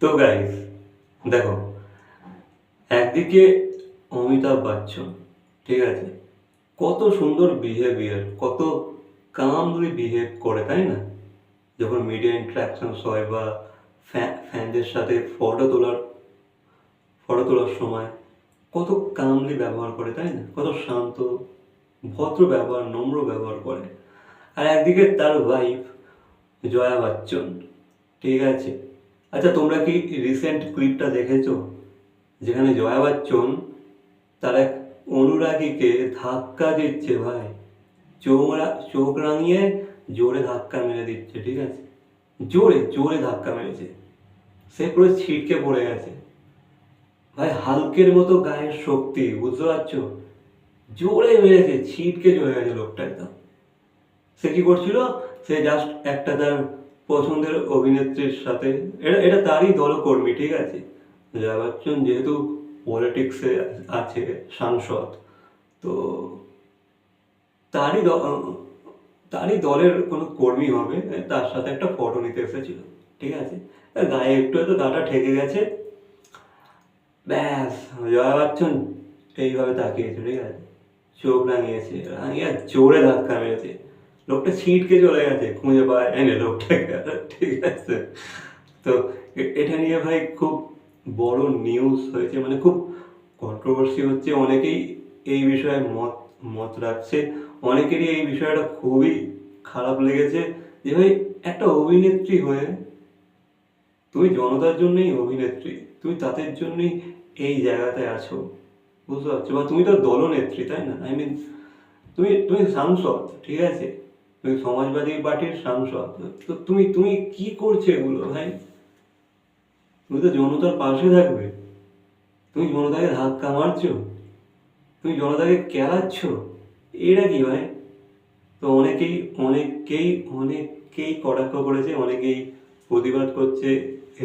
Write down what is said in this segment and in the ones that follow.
তো গাইস দেখো, একদিকে অমিতাভ বচ্চন, ঠিক আছে? কত সুন্দর বিহেভিয়ার কত কামলি বিহেভ করে, তাই না? যখন মিডিয়া ইন্টারাকশনস হয় বা ফ্যানদের সাথে ফটো তোলার ফটো তোলার সময় কত কামলি ব্যবহার করে, তাই না? কত শান্ত, ভদ্র ব্যবহার, নম্র ব্যবহার করে। আর একদিকে তার ওয়াইফ জয়া বচ্চন। ঠিক আছে? আচ্ছা তোমরা কি রিসেন্ট ক্লিপটা দেখেছ? যেখানে জয়া বচ্চন তার এক অনুরাগীকে ধাক্কা দিচ্ছে, ভাই। চোখ রা- চোখ রাঙিয়ে জোরে ধাক্কা মেরে দিচ্ছে, ঠিক আছে? জোরে জোরে ধাক্কা মেরেছে। সে পুরো ছিটকে পড়ে গেছে। ভাই, হালকের মতো গায়ের শক্তি, বুঝতে পারছ? জোরে মেরেছে, ছিটকে চলে গেছে লোকটা একদম সে কি করছিল? সে জাস্ট একটা তার পছন্দের অভিনেত্রীর সাথে, এটা এটা তারই দলকর্মী, ঠিক আছে? জয়া বচ্চন যেহেতু পলিটিক্সে আছে, সাংসদ, তো তারই তারই দলের কোনো কর্মী হবে তার সাথে একটা ফটো নিতে এসেছিল, ঠিক আছে? গায়ে একটু হয়তো গাটা ঠেকে গেছে, ব্যাস জয়া বচ্চন এইভাবে তাকিয়েছে, ঠিক আছে? চোখ রাঙিয়েছে, রাঙিয়ে জোরে ধাক্কা মেরেছে। লোকটা ছিটকে চলে গেছে, খুঁজে পায় এনে লোকটাকে ঠিক আছে। তো এটা নিয়ে ভাই খুব বড় নিউজ হয়েছে মানে খুব কন্ট্রোভার্সি হচ্ছে। অনেকেই এই বিষয়ে মত মত রাখছে। অনেকেরই এই বিষয়টা খুবই খারাপ লেগেছে যে ভাই, একটা অভিনেত্রী হয়ে তুমি জনতার জন্যই অভিনেত্রী, তুমি তাদের জন্যই এই জায়গাতে আছো, বুঝতে পারছ? বা তুমি তো দলনেত্রী, তাই না? আই মিন তুমি তুমি সাংসদ, ঠিক আছে? তুমি সমাজবাদী পার্টির সাংসদ। তো তুমি তুমি কি করছ এগুলো, ভাই? তুমি তো জনতার পাশে থাকবে। তুমি জনতাকে ধাক্কা মারছো। তুমি জনতাকে কেলাচ্ছ। এটা কি, ভাই? তো অনেকেই অনেকেই অনেকেই কটাক্ষ করেছে, অনেকেই প্রতিবাদ করছে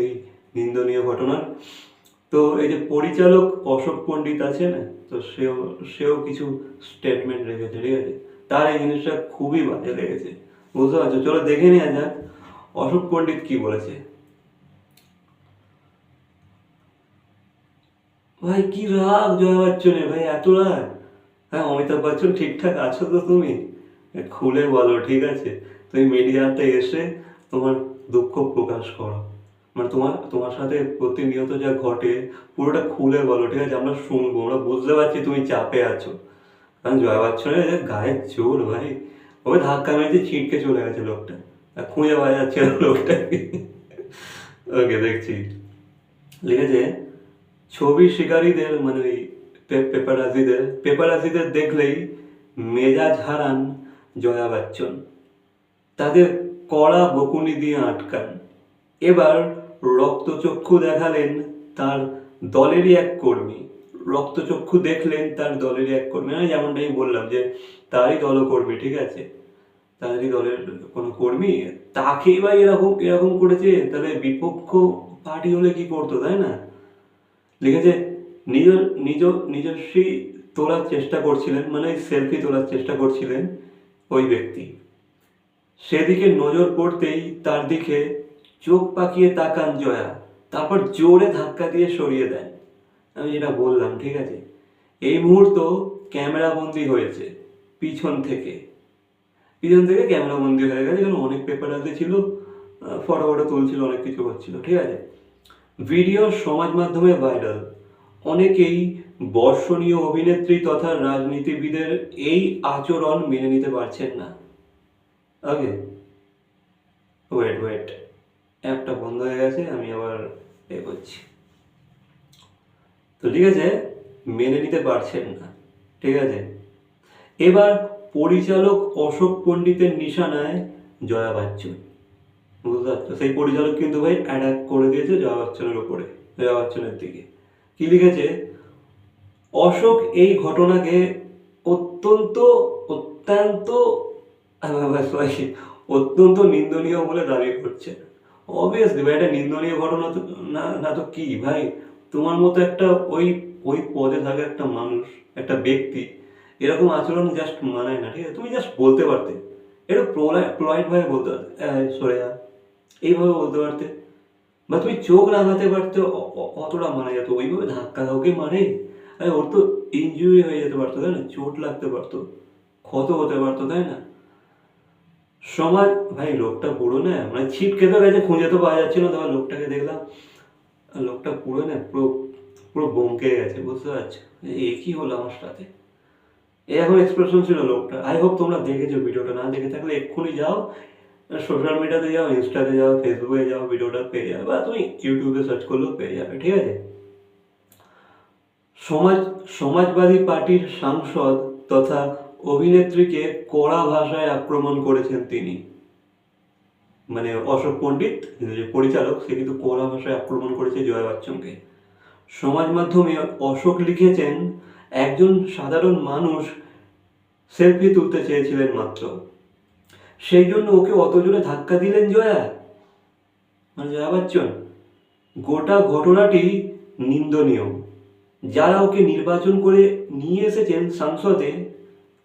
এই নিন্দনীয় ঘটনার। তো এই যে পরিচালক অশোক পণ্ডিত আছে না তো সেও সেও কিছু স্টেটমেন্ট রেখেছে, ঠিক আছে? তার এই জিনিসটা খুবই বাজে লেগেছে। বুঝতে পারছ? চলো দেখে নেওয়া যাক। অশোক পণ্ডিত কি বলেছে? ভাই, কি রাগ জয়া বচ্চনের, ভাই, এত রাগ? হ্যাঁ অমিতাভ বচ্চন, ঠিকঠাক আছো তো তুমি? খুলে বলো, ঠিক আছে? তুমি মিডিয়াতে এসে তোমার দুঃখ প্রকাশ করো। মানে তোমার তোমার সাথে প্রতিনিয়ত যা ঘটে, পুরোটা খুলে বলো, ঠিক আছে? আমরা শুনব, আমরা বুঝতে পারছি তুমি চাপে আছো। কারণ জয়া বচ্চনের গায়ের জোর ভাই। ওকে ধাক্কা মেরেছে, ছিটকে চলে গেছে লোকটা। আর খুঁজে পাওয়া যাচ্ছে না লোকটাকে ওকে, দেখছি। লিখেছে, ছবি শিকারীদের মানে ওই পেপারাজিদের পেপারাজিদের দেখলেই মেজাজ হারান জয়া বচ্চন। তাদের কড়া বকুনি দিয়ে আটকান। এবার রক্তচক্ষু দেখালেন তার দলেরই এক কর্মী। রক্তচক্ষু দেখলেন, তার দলেরই এক কর্মী। যেমনটা আমি বললাম যে, তারই দলকর্মী ঠিক আছে? তাদেরই দলের কোনো কর্মী? তাকেই বা এরকম এরকম করেছে? তাহলে বিপক্ষ পার্টি হলে কি করতো, তাই না? লিখেছে, নিজ নিজ, নিজস্বী তোলার চেষ্টা করছিলেন মানে সেলফি তোলার চেষ্টা করছিলেন ওই ব্যক্তি। সেদিকে নজর পড়তেই তার দিকে চোখ পাকিয়ে তাকান জয়া। তারপর জোরে ধাক্কা দিয়ে সরিয়ে দেন। আমি যেটা বললাম, ঠিক আছে? এই মুহূর্ত ক্যামেরা বন্দি হয়েছে, পিছন থেকে। পিছন থেকে ক্যামেরা বন্দি হয়ে গেছে, কারণ অনেক পেপার হাতে ছিল ফটো ফটো তুলছিল, অনেক কিছু হচ্ছিল, ঠিক আছে? ভিডিও সমাজ মাধ্যমে ভাইরাল অনেকেই বর্ষণীয় অভিনেত্রী তথা রাজনীতিবিদের এই আচরণ মেনে নিতে পারছেন না। ওকে ওয়েট ওয়েট অ্যাপটা বন্ধ হয়ে গেছে, আমি আবার এ করছি তো ঠিক আছে, মেনে নিতে পারছেন না, ঠিক আছে? এবার পরিচালক অশোক পণ্ডিতের নিশানায় জয়া বচ্চন, বুঝতে পারছ? সেই পরিচালক কিন্তু ভাই অ্যাটাক করে দিয়েছে জয়া বচ্চনের উপরে, জয়া বচ্চনের দিকে। কি লিখেছে? অশোক এই ঘটনাকে অত্যন্ত অত্যন্ত অত্যন্ত নিন্দনীয় বলে দাবি করছে। অবভিয়াসলি ভাই, এটা নিন্দনীয় ঘটনা তো না তো কি, ভাই? তোমার মতো একটা ওই ওই পদে থাকা একটা মানুষ, একটা ব্যক্তি, এরকম আচরণ জাস্ট মানায় না, ঠিক আছে? তুমি জাস্ট বলতে পারতে। একটু প্রোলাইট ভাবে বলতে পারতে। সরে যা এইভাবে বলতে পারতে। বা তুমি চোখ রাঙাতে পারতে অতটা মারা যেত ওইভাবে ধাক্কা কাউকে মানে আরে, ওর তো ইনজুরি হয়ে যেতে পারতো, তাই না? চোট লাগতে পারতো, ক্ষত হতে পারতো, তাই না? সমাজ, ভাই, লোকটা বুড়ো না মানে ছিটকে তো গেছে, খুঁজে তো পাওয়া যাচ্ছে না তোমার লোকটাকে দেখলাম। লোকটা পুরো না পুরো পুরো বমকে গেছে বুঝতে পারছ এ কি হলো আমার সাথে? এ এখন এক্সপ্রেশন ছিল লোকটা। আই হোপ তোমরা দেখেছ ভিডিওটা, না দেখে থাকলে এক্ষুনি যাও সোশ্যাল মিডিয়াতে যাও ইনস্টাতে যাও ফেসবুকে যাও, ভিডিওটা পেয়ে যাবে, বা তুমি ইউটিউবে সার্চ করলেও পেয়ে যাবে, ঠিক আছে? সমাজ, সমাজবাদী পার্টির সাংসদ তথা অভিনেত্রীকে কড়া ভাষায় আক্রমণ করেছেন তিনি। মানে অশোক পণ্ডিত যে পরিচালক, সে কিন্তু কড়া ভাষায় আক্রমণ করেছে জয়া বচ্চনকে। সমাজ মাধ্যমে অশোক লিখেছেন, একজন সাধারণ মানুষ সেলফি তুলতে চেয়েছিলেন মাত্র। সেই জন্য ওকে অত জোরে ধাক্কা দিলেন জয়া? মানে জয়া বচ্চন, গোটা ঘটনাটি নিন্দনীয়। যারা ওকে নির্বাচন করে নিয়ে এসেছেন সংসদে,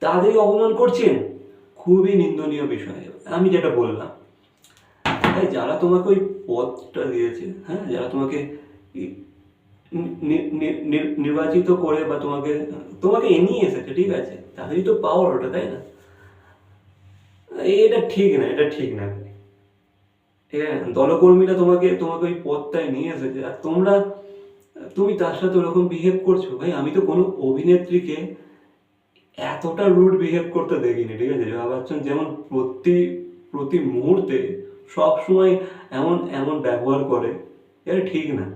তাদেরই অপমান করছেন। খুবই নিন্দনীয় বিষয়। আমি যেটা বললাম তাই যারা তোমাকে ওই পদটা দিয়েছে হ্যাঁ যারা তোমাকে নির্বাচিত করে বা তোমাকে তোমাকে এনিয়ে এসেছে, ঠিক আছে? তাদেরই তো পাওয়ার ওটা, তাই না? এটা ঠিক না, এটা ঠিক না। ঠিক আছে? দলকর্মীরা তোমাকে তোমাকে ওই পদটায় নিয়ে এসেছে। আর তোমরা, তুমি তার সাথে ওরকম বিহেভ করছ? ভাই, আমি তো কোনো অভিনেত্রীকে এতটা রুড বিহেভ করতে দেখিনি, ঠিক আছে? যেমন প্রতি প্রতি মুহূর্তে সব সময় এমন এমন ব্যবহার করে, এটা ঠিক না।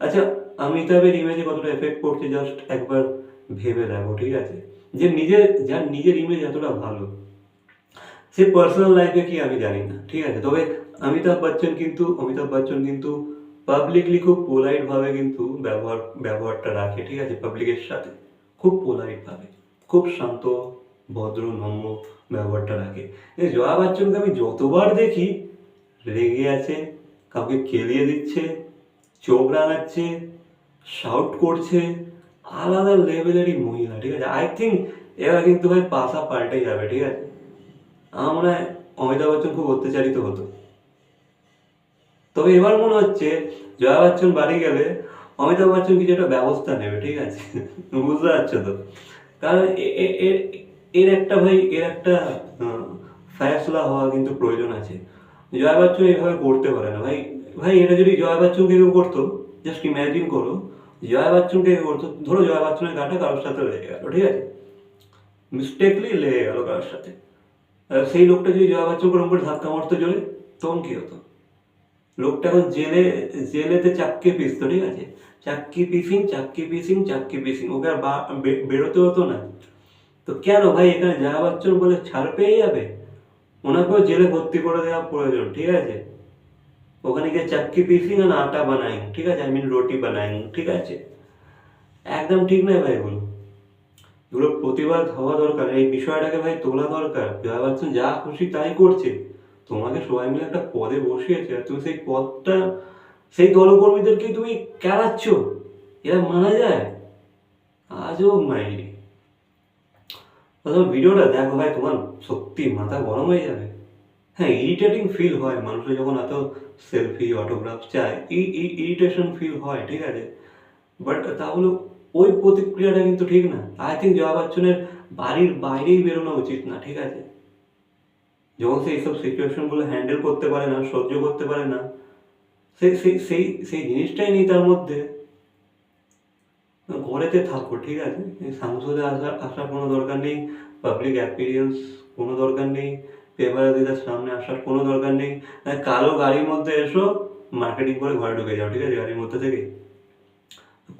আচ্ছা অমিতাভের ইমেজে কতটা এফেক্ট পড়ছে জাস্ট একবার ভেবে দেখো, ঠিক আছে? যে নিজের, যার নিজের ইমেজ এতটা ভালো, সে পার্সোনাল লাইফে কি আমি জানি না, ঠিক আছে? তবে অমিতাভ বচ্চন কিন্তু, অমিতাভ বচ্চন কিন্তু পাবলিকলি খুব পোলাইট ভাবে কিন্তু ব্যবহার, ব্যবহারটা রাখে, ঠিক আছে? পাবলিকের সাথে খুব পোলাইট ভাবে, খুব শান্ত, ভদ্র, নম্র ব্যবহারটা রাখে। জয়া বচ্চনকে আমি যতবার দেখি রেগে আছে, কাউকে কেলিয়ে দিচ্ছে, চোখ রাঙাচ্ছে শাউট করছে, আলাদা লেভেলেরই মহিলা, ঠিক আছে? আই থিঙ্ক এবার কিন্তু ভাই পাশা পাল্টে যাবে, ঠিক আছে? আমার অমিতাভ বচ্চন খুব অত্যাচারিত হতো। তবে এবার মনে হচ্ছে জয়া বচ্চন বাড়ি গেলে অমিতাভ বচ্চন কিছু একটা ব্যবস্থা নেবে, ঠিক আছে? বুঝতে পারছ তো? কারণ এর একটা ভাই, এর একটা ফ্যাসলা হওয়া কিন্তু প্রয়োজন আছে। জয়া বচ্চন এইভাবে করতে পারে না। ভাই ভাই, এটা যদি জয়া বচ্চনকে কেউ করতো জাস্ট ইম্যাজিন করো জয়া বচ্চনকে কেউ করতো, ধরো জয়া বচ্চনের গাটা কারোর সাথে লেগে গেল, ঠিক আছে? মিস্টেকলি লেগে গেল কারোর সাথে। সেই লোকটা যদি জয়া ওরকম করে ধাক্কা মারতো জোরে, তখন কি হতো? লোকটা এখন জেলে, জেলেতে চাক্কি পিসতো ঠিক আছে? চাক্কি পিসিং চাক্কি পিসিং চাক্কি পিসিং, ওকে আর বেরোতে হতো না। তো কেন ভাই এখানে জয়া বচ্চন বলে ছাড় পেয়ে যাবে? ওনাকেও জেলে ভর্তি করে দেওয়া প্রয়োজন, ঠিক আছে? ওখানে গিয়ে চাক্কি পিসিং আর আটা বানাই, ঠিক আছে? আমি রুটি বানাই, ঠিক আছে? একদম ঠিক নয় ভাই এগুলো এগুলো প্রতিবাদ হওয়া দরকার, এই বিষয়টাকে ভাই তোলা দরকার। জয়া বচ্চন যা খুশি তাই করছে। তোমাকে সবাই মিলে একটা পদে বসিয়েছে, আর তুমি সেই পদটা, সেই দলকর্মীদেরকে তুমি কেড়াচ্ছ। এরা মানা যায়। আজও মাইরি। তোমার ভিডিওটা দেখো ভাই, তোমার সত্যি মাথা গরম হয়ে যাবে। হ্যাঁ ইরিটেটিং ফিল হয়। মানুষের যখন এত সেলফি অটোগ্রাফ চায় এই ইরিটেশন ফিল হয়, ঠিক আছে? বাট তাহলে ওই প্রতিক্রিয়াটা কিন্তু ঠিক না। আই থিঙ্ক জয়া বচ্চনের বাড়ির বাইরেই বেরোনো উচিত না, ঠিক আছে? যখন সে এইসব সিচুয়েশনগুলো হ্যান্ডেল করতে পারে না, সহ্য করতে পারে না সেই সেই সেই জিনিসটাই নেই তার মধ্যে। ঘরেতে থাকো, ঠিক আছে? সংসদে আসার আসার কোনো দরকার নেই পাবলিক অ্যাপিরিয়েন্স কোনো দরকার নেই পেপারে দিদার সামনে আসার কোনো দরকার নেই। কালো গাড়ির মধ্যে এসো মার্কেটিং করে ঘরে ঢুকে যাও, ঠিক আছে? গাড়ির মধ্যে থেকে।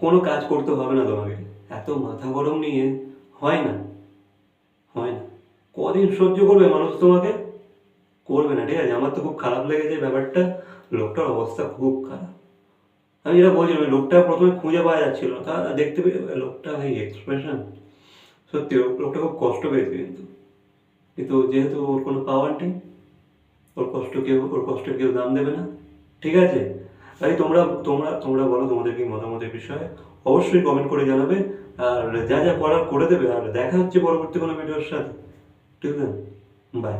কোনো কাজ করতে হবে না তোমাকে। এত মাথা গরম নিয়ে, হয় না হয় না। কদিন সহ্য করবে মানুষ তোমাকে? করবে না, ঠিক আছে? আমার তো খুব খারাপ লেগেছে ব্যাপারটা। লোকটার অবস্থা খুব খারাপ। আমি যেটা বলছিলাম লোকটা প্রথমে খুঁজে পাওয়া যাচ্ছিল তা দেখতে পেয়ে লোকটা ভাই এক্সপ্রেশন সত্যি লোকটা খুব কষ্ট পেয়েছে কিন্তু। কিন্তু যেহেতু ওর কোনো পাওয়ার নেই, ওর কষ্ট কেউ, ওর কষ্ট কেউ দাম দেবে না, ঠিক আছে? তাই তোমরা তোমরা তোমরা বলো তোমাদের কি মতামতের বিষয়ে, অবশ্যই কমেন্ট করে জানাবে, আর যা যা করার করে দেবে, আর দেখা হচ্ছে পরবর্তী কোনো ভিডিওর সাথে। ঠিক আছে? বাই